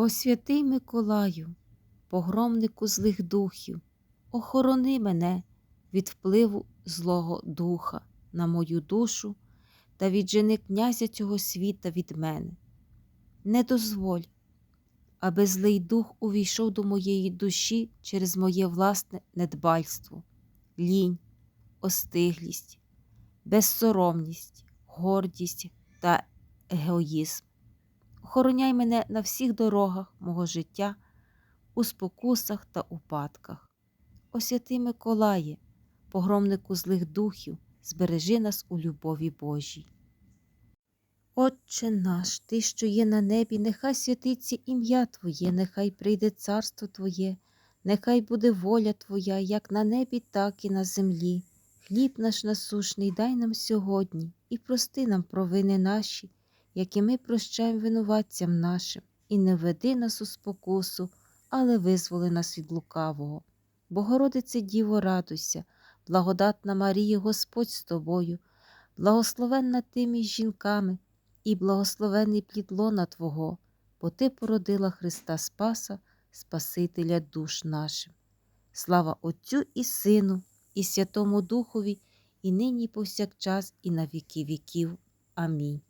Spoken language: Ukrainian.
О святий Миколаю, погромнику злих духів, охорони мене від впливу злого духа на мою душу та віджени князя цього світа від мене. Не дозволь, аби злий дух увійшов до моєї душі через моє власне недбальство, лінь, остиглість, безсоромність, гордість та егоїзм. Охороняй мене на всіх дорогах мого життя, у спокусах та упадках. О святий Миколає, погромнику злих духів, збережи нас у любові Божій. Отче наш, Ти, що є на небі, нехай святиться ім'я Твоє, нехай прийде царство Твоє, нехай буде воля Твоя, як на небі, так і на землі. Хліб наш насушний дай нам сьогодні і прости нам провини наші, які ми прощаємо винуватцям нашим, і не веди нас у спокусу, але визволи нас від лукавого. Богородице Діво, радуйся, благодатна Марія, Господь з тобою, благословенна ти між жінками, і благословений плід лона Твого, бо Ти породила Христа Спаса, Спасителя душ нашим. Слава Отцю і Сину, і Святому Духові, і нині, і повсякчас, і на віки віків. Амінь.